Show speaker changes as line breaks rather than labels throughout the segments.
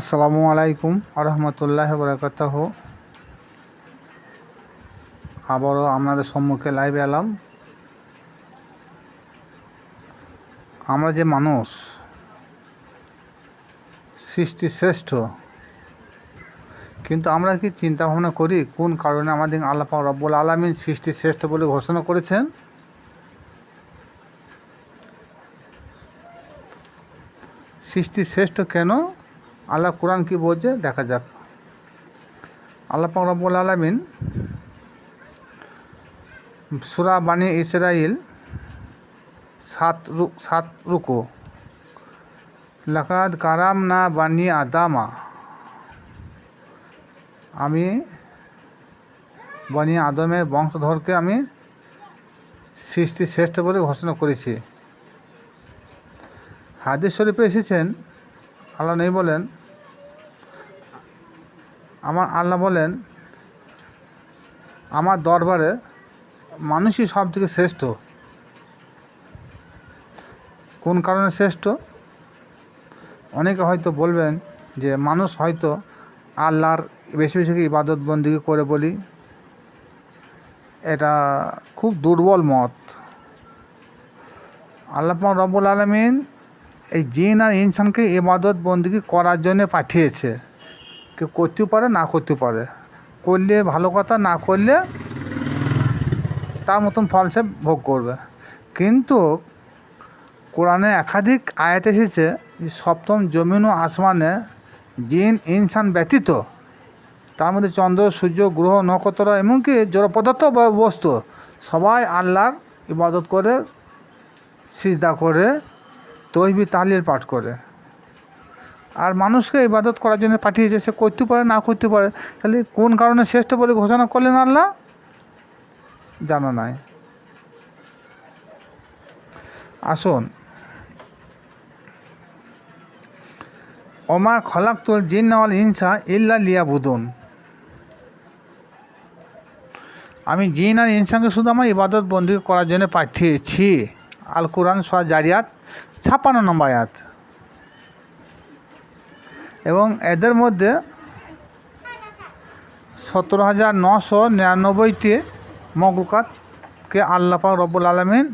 আসসালামু আলাইকুম আরহামতুল্লাহ বরকাতাহ আবারও আপনাদের সম্মুখে লাইভে এলাম। আমরা যে মানুষ, সৃষ্টি শ্রেষ্ঠ, কিন্তু আমরা কি চিন্তা ভাবনা করি কোন কারণে আমাদের আল্লাহ পাক রব্বুল আলমিন সৃষ্টি শ্রেষ্ঠ বলে ঘোষণা করেছেন? সৃষ্টি শ্রেষ্ঠ কেন? আল্লাহ কোরআন কি বলছে? দেখা যাক। আল্লাহ রব্বুল আলমিন সুরা বানি ইসরাইল সাত রু, সাত রুকো। লাকাদ কারাম না বানি আদামা। আমি বানি আদমের বংশধরকে আমি সৃষ্টি শ্রেষ্ঠ বলে ঘোষণা করেছি। হাদিস শরীফে এসেছেন আল্লাহ নেই বলেন। আমার আল্লাহ বলেন, আমার দরবারে মানুষই সব থেকে শ্রেষ্ঠ। কোন কারণে শ্রেষ্ঠ? অনেকে হয়তো বলবেন যে মানুষ হয়তো আল্লাহর বেশি বেশি ইবাদত বন্দিকে করে বলি। এটা খুব দুর্বল মত। আল্লাহ রব্বুল আলমিন এই জিন আর ইনসানকে ইবাদত বন্দিকে করার জন্য পাঠিয়েছে। কেউ করতেও পারে, না করতেও পারে। করলে ভালো কথা, না করলে তার মতন ফল সে ভোগ করবে। কিন্তু কোরআনে একাধিক আয়াত এসেছে যে সপ্তম জমিন ও আসমানে জিন, ইনসান ব্যতীত তার মধ্যে চন্দ্র, সূর্য, গ্রহ, নক্ষত্র এমনকি জড় পদার্থ বা বস্তু সবাই আল্লাহর ইবাদত করে, সিজদা করে তৈবি তাহলিল পাঠ করে। আর মানুষকে ইবাদত করার জন্য পাঠিয়েছে, সে করতে পারে, না করতে পারে, তাহলে কোন কারণে শ্রেষ্ঠ বলে ঘোষণা করলেন আল্লাহ? জানা নাই। আসুন। ওমা খলাক্তুল জিন্নাওয়াল ইনসা ইল্লা লিয়া বুদুন আমি জিন আর ইনসানকে শুধু আমার ইবাদত বন্দি করার জন্য পাঠিয়েছি। আল কোরআন সোয়া জারিয়াত, ছাপ্পান্ন নম্বর আয়াত। এবং এদের মধ্যে সতেরো হাজার নশো নিরানব্বইটি মকলুকাতকে আল্লাপা রব্বুল আলমিন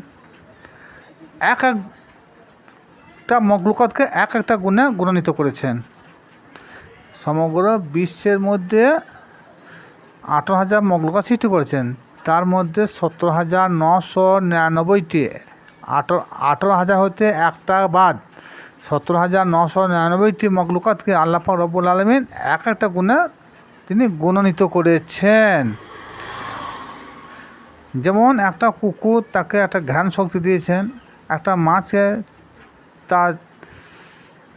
এক একটা মকলুকাতকে এক একটা গুণে গুণান্বিত করেছেন। সমগ্র বিশ্বের মধ্যে আঠারো হাজার মকলুকাত সৃষ্টি করেছেন। তার মধ্যে সতেরো হাজার নশো নিরানব্বইটি আঠারো আঠারো হাজার হতে একটা বাদ। সত্তর হাজার নশো নিরানব্বইটি মকলুকাতকে আল্লাপা রব্বুল আলমিন এক একটা গুণে তিনি গুণান্বিত করেছেন। যেমন একটা কুকুর তাকে একটা ঘ্রাণ শক্তি দিয়েছেন, একটা মাছকে তার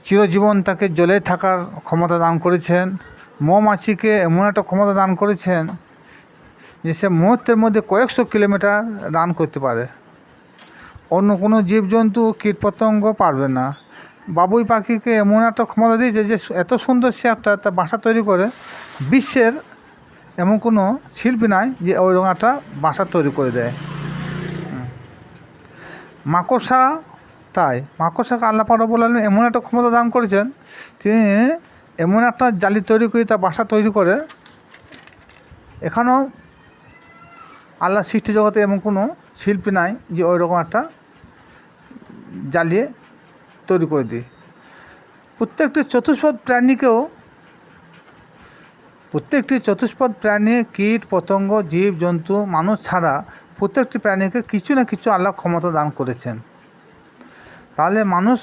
চিরজীবন তাকে জলে থাকার ক্ষমতা দান করেছেন, মৌমাছিকে এমন একটা ক্ষমতা দান করেছেন যে সে মুহূর্তের মধ্যে কয়েকশো কিলোমিটার রান করতে পারে। অন্য কোনো জীবজন্তু, কীটপতঙ্গ পারবে না। বাবুই পাখিকে এমন একটা ক্ষমতা দিয়েছে যে এত সুন্দর সে একটা তার বাসা তৈরি করে, বিশ্বের এমন কোনো শিল্পী নাই যে ওই রকম একটা বাসা তৈরি করে দেয়। মাকড়সা তাই, মাকড়সাকে আল্লাহ পারবুল এমন একটা ক্ষমতা দান করেছেন, তিনি এমন একটা জালি তৈরি করে তার বাসা তৈরি করে, এখানেও আল্লাহ সৃষ্টি জগতে এমন কোনো শিল্পী নাই যে ওই রকম একটা জ্বালিয়ে তৈরি করে দিই। প্রত্যেকটি চতুষ্পদ প্রাণীকেও প্রত্যেকটি চতুষ্পদ প্রাণী, কীট, পতঙ্গ, জীব, জন্তু, মানুষ ছাড়া প্রত্যেকটি প্রাণীকে কিছু না কিছু আল্লাহ ক্ষমতা দান করেছেন। তাহলে মানুষ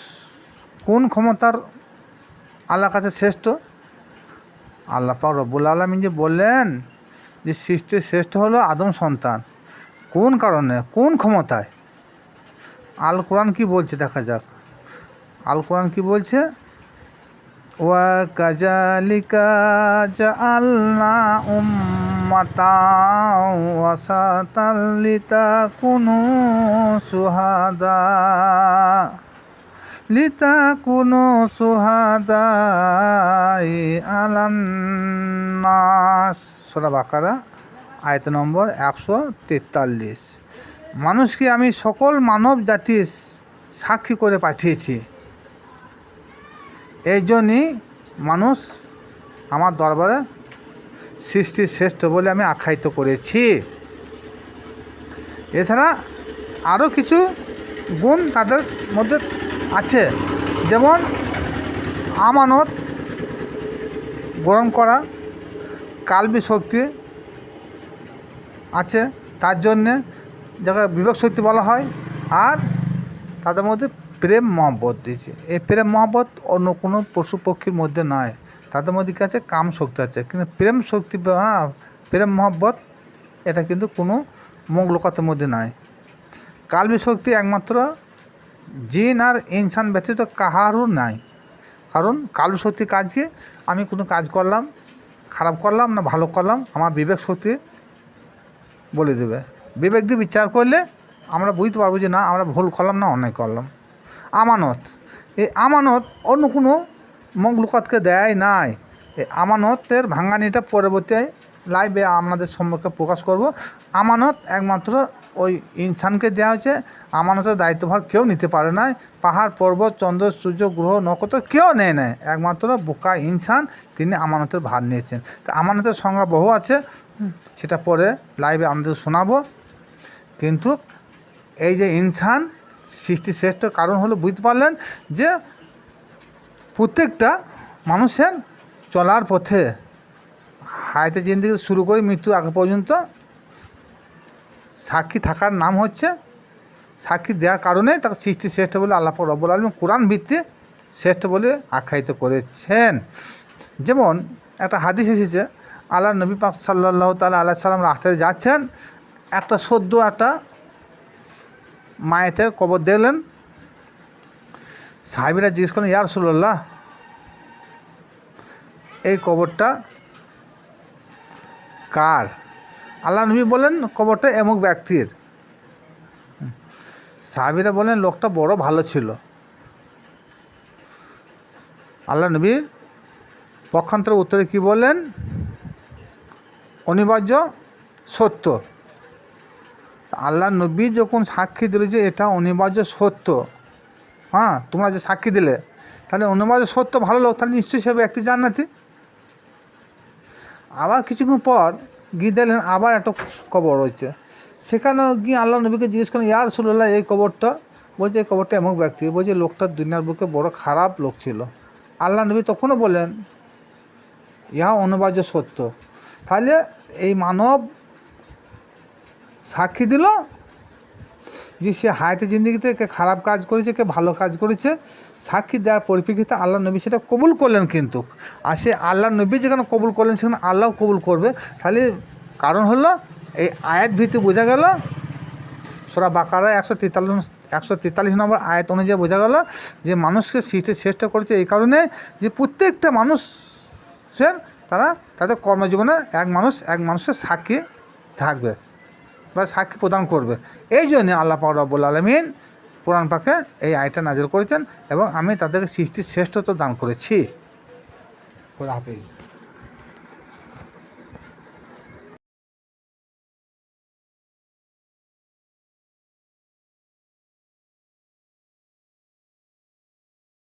কোন ক্ষমতার আল্লাহর কাছে শ্রেষ্ঠ? আল্লাহ পাক রব্বুল আলমিন যে বললেন যে সৃষ্টির শ্রেষ্ঠ হলো আদম সন্তান। কোন কারণে? কোন ক্ষমতায়? আল কোরআন কি বলছে? দেখা যাক। আল কোরআন কি বলছে? ওয়া কাজালিকা জাআলনা উম্মাতা ওয়াসাতাল লিতাকুনু সুহাদা। লিতাকুনু সুহাদাই আলান্নাস সূরা বাকারা, আয়ত নম্বর একশো তেতাল্লিশ। মানুষকে আমি সকল মানব জাতির সাক্ষী করে পাঠিয়েছি। এই জন্যই মানুষ আমার দরবারে সৃষ্টি শ্রেষ্ঠ বলে আমি আখ্যায়িত করেছি। এছাড়া আরও কিছু গুণ তাদের মধ্যে আছে। যেমন আমানত গ্রহণ করা, কালবি শক্তি আছে, তার জন্যে যাকে বিবেক শক্তি বলা হয় আর তাদের মধ্যে প্রেম মহব্বত দিয়েছে। এই প্রেম মহব্বত অন্য কোনো পশু পক্ষীর মধ্যে নয়। তাদের মধ্যে কী আছে? কাম শক্তি আছে। কিন্তু প্রেম শক্তি হ্যাঁ, প্রেম মহব্বত এটা কিন্তু কোনো মঙ্গলকতার মধ্যে নয় কালবি শক্তি একমাত্র জিন আর ইনসান ব্যতীত কাহারও নাই। কারণ কালবি শক্তি কাজকে আমি কোনো কাজ করলাম খারাপ করলাম না ভালো করলাম আমার বিবেক শক্তি বলে দেবে। বিবেক দিয়ে বিচার করলে আমরা বুঝতে পারব যে না, আমরা ভুল করলাম না, অন্যায় করলাম। আমানত। এই আমানত অন্য কোনো মঙ্গলকতকে দেয় নাই। এই আমানতের ভাঙানিটা পরবর্তী লাইভে আপনাদের সম্মুখে প্রকাশ করব। আমানত একমাত্র ওই ইনসানকে দেওয়া হয়েছে। আমানতের দায়িত্বভার কেউ নিতে পারে না পাহাড়, পর্বত, চন্দ্র, সূর্য, গ্রহ, নক্ষত্র কেউ নেয় নেয় একমাত্র বোকা ইনসান, তিনি আমানতের ভার নিয়েছেন। তা আমানতের সংজ্ঞা বহু আছে। সেটা পরে লাইভে আপনাদের শোনাবো। কিন্তু এই যে ইনসান সৃষ্টি শ্রেষ্ঠ কারণ হলো বুঝতে পারলেন যে প্রত্যেকটা মানুষের চলার পথে হায়াতে জিন্দিগি শুরু করে মৃত্যু আগে পর্যন্ত সাক্ষী থাকার নাম হচ্ছে সাক্ষী দেওয়ার কারণে তাকে সৃষ্টি শ্রেষ্ঠ বলে আল্লাহ রব্বুল আলম কোরআন ভিত্তি শ্রেষ্ঠ বলে আখ্যায়িত করেছেন। যেমন একটা হাদিস এসেছে, আল্লাহ নবী পাক সাল্লাহ তালা আল্লাহ সাল্লাম রাস্তায় যাচ্ছেন একটা সদ্য একটা মায়েতের কবর দেখলেন সাহেবিরা জিজ্ঞেস করেন ইয়ার রসুল্লাহ এই কবরটা কার? আল্লাহ নবী বলেন কবরটা এমুক ব্যক্তির। সাহাবিরা বলেন লোকটা বড় ভালো ছিল। আল্লাহ নবীর পক্ষান্তর উত্তরে কি বললেন? অনিবার্য সত্য। আল্লাহ নবী যখন সাক্ষী দিল যে এটা অনিবার্য সত্য হ্যাঁ তোমরা যে সাক্ষী দিলে, তাহলে অনিবার্য সত্য ভালো লোক, তাহলে নিশ্চয়ই সে ব্যক্তি জান্নাতি। আবার কিছুক্ষণ পর গিয়ে দেখলেন আবার একটা কবর রয়েছে। সেখানেও গিয়ে আল্লাহ নবীকে জিজ্ঞেস করেন ইয়ার রসুল্লাহ এই কবরটা? বলছে, এই কবরটা এমন ব্যক্তি বলছে, লোকটা দুনিয়ার বুকে বড় খারাপ লোক ছিল। আল্লাহ নবী তখনও বলেন ইহা অনিবার্য সত্য। তাহলে এই মানব সাক্ষী দিল যে সে হায়াতে জিন্দিগিতে কে খারাপ কাজ করেছে, কে ভালো কাজ করেছে, সাক্ষী দেওয়ার পরিপ্রেক্ষিতে আল্লাহ নবী সেটা কবুল করলেন কিন্তু। আর সে আল্লাহ নবী যেখানে কবুল করলেন, সেখানে আল্লাহ কবুল করবে। তাহলে কারণ হলো, এই আয়াত ভিত্তি বোঝা গেল, সোরা বাকারা একশো তেতাল্লিশ একশো তেতাল্লিশ নম্বর আয়াত অনুযায়ী বোঝা গেল যে মানুষকে সৃষ্টি শ্রেষ্ঠ করেছে এই কারণে যে প্রত্যেকটা মানুষের তারা তাদের কর্মজীবনে এক মানুষ, এক মানুষের সাক্ষী থাকবে। বা সাক্ষী প্রদান করবে। এই জন্যে আল্লাহ পাক রব্বুল আলমিন কোরআন পাকে এই আয়টা নাজির করেছেন এবং আমি তাদেরকে সৃষ্টির শ্রেষ্ঠত্ব দান করেছি। হাফিজ।